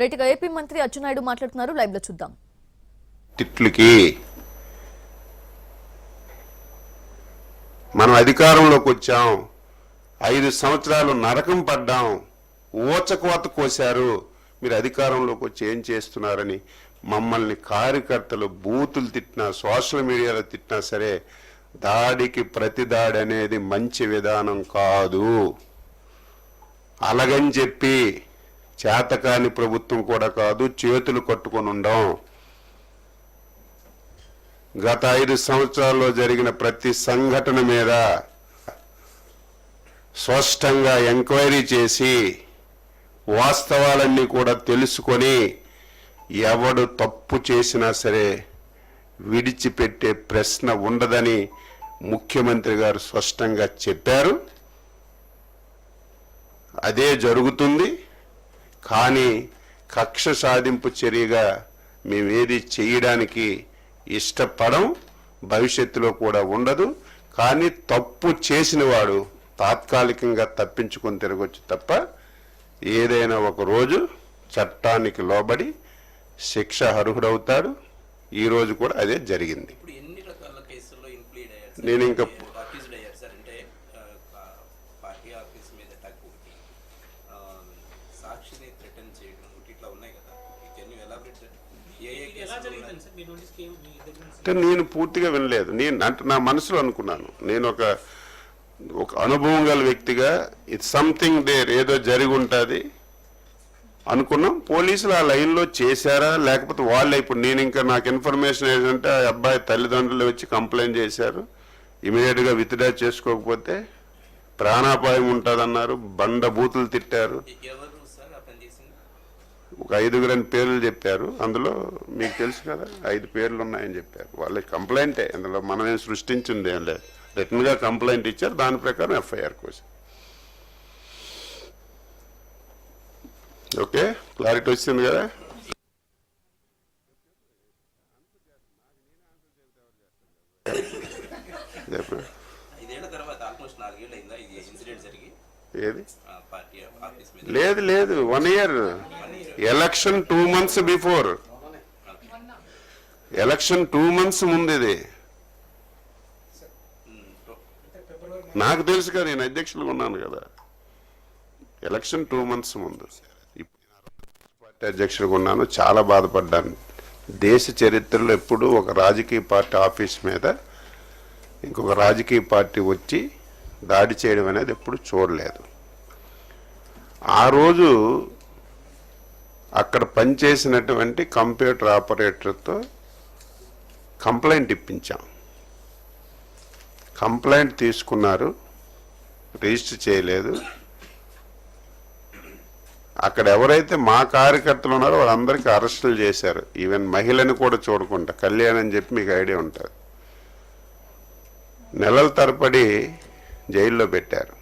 రైట్గా AP మంత్రి అచ్చెన్నాయుడు మాట్లాడుతున్నారు. లైవ్లో చూద్దాం. తిట్లకి మనం అధికారంలోకి వచ్చాం. ఐదు సంవత్సరాలు నరకం పడ్డాం. ఊచకోత కోశారు. మీరు అధికారంలోకి వచ్చి ఏం చేస్తున్నారని మమ్మల్ని కార్యకర్తలు బూతులు తిట్టినా సోషల్ మీడియాలో తిట్టినా సరే దాడికి ప్రతి దాడి అనేది మంచి విధానం కాదు. అలాగని చెప్పి చేతకాని ప్రభుత్వం కూడా కాదు చేతులు కట్టుకొని ఉండం. గత ఐదు సంవత్సరాల్లో జరిగిన ప్రతి సంఘటన మీద స్పష్టంగా ఎంక్వైరీ చేసి వాస్తవాలన్నీ కూడా తెలుసుకొని ఎవడు తప్పు చేసినా సరే విడిచిపెట్టే ప్రశ్న ఉండదని ముఖ్యమంత్రి గారు స్పష్టంగా చెప్పారు. అదే జరుగుతుంది. కానీ కక్ష సాధింపు చర్యగా మేమేది చేయడానికి ఇష్టపడం భవిష్యత్తులో కూడా ఉండదు. కానీ తప్పు చేసిన వాడు తాత్కాలికంగా తప్పించుకొని తిరగొచ్చు తప్ప ఏదైనా ఒక రోజు చట్టానికి లోబడి శిక్ష అర్హుడవుతాడు. ఈ రోజు కూడా అదే జరిగింది? నేను ఇంకా- అక్యూజ్డ్ అయ్యారు సార్ అంటే ఆ, పా- పార్టీ ఆఫీస్ మీద అటాక్ ఒకటి ఆ, సాక్షిని థ్రెటన్ చేయడం ఇట్లా ఉన్నాయి కదా. అంటే నేను పూర్తిగా వినలేదు. నేను అంటే నా మనసులో అనుకున్నాను. నేను ఒక ఒక అనుభవం గల వ్యక్తిగా ఇట్ సంథింగ్ దేర్ ఏదో జరిగి ఉంటుంది అనుకున్నాం. పోలీసులు ఆ లైన్లో చేశారా? లేకపోతే వాళ్ళే ఇప్పుడు నేను ఇంకా నాకు ఇన్ఫర్మేషన్ ఏంటంటే ఆ అబ్బాయి తల్లిదండ్రులు వచ్చి కంప్లైంట్ చేశారు. ఇమీడియట్గా విత్డ్రా చేసుకోకపోతే ప్రాణాపాయం ఉంటుందన్నారు. బండ బూతులు తిట్టారు ఒక ఐదుగురని పేర్లు చెప్పారు. అందులో మీకు తెలుసు కదా ఐదు పేర్లు ఉన్నాయని చెప్పారు. వాళ్ళకి కంప్లైంటే అందులో మనం ఏం సృష్టించింది ఏం లేదు. రిటర్న్గా కంప్లైంట్ ఇచ్చారు దాని ప్రకారం ఎఫ్ఐఆర్ కోసం ఓకే క్లారిటీ వచ్చింది కదా? ఏది? లేదు లేదు one year election two months before election two months ముందు ఇది నాకు తెలుసు కదా నేను అధ్యక్షులుగా ఉన్నాను కదా. ఎలక్షన్ టూ మంత్స్ ముందు. పార్టీ అధ్యక్షులుగా ఉన్నాను చాలా బాధపడ్డాను. దేశ చరిత్రలో ఎప్పుడూ ఒక రాజకీయ పార్టీ ఆఫీస్ మీద ఇంకొక రాజకీయ పార్టీ వచ్చి దాడి చేయడం అనేది ఎప్పుడు చూడలేదు. ఆ రోజు అక్కడ పనిచేసినటువంటి కంప్యూటర్ ఆపరేటర్తో కంప్లైంట్ ఇప్పించాం. కంప్లైంట్ తీసుకున్నారు. రిజిస్టర్ చేయలేదు. అక్కడ ఎవరైతే మా కార్యకర్తలు ఉన్నారో వాళ్ళందరికీ అరెస్టులు చేశారు. ఈవెన్ మహిళని కూడా చూడకుండా. కళ్యాణ్ అని చెప్పి మీకు ఐడియా ఉంటుంది. నెలల తరబడి జైల్లో పెట్టారు.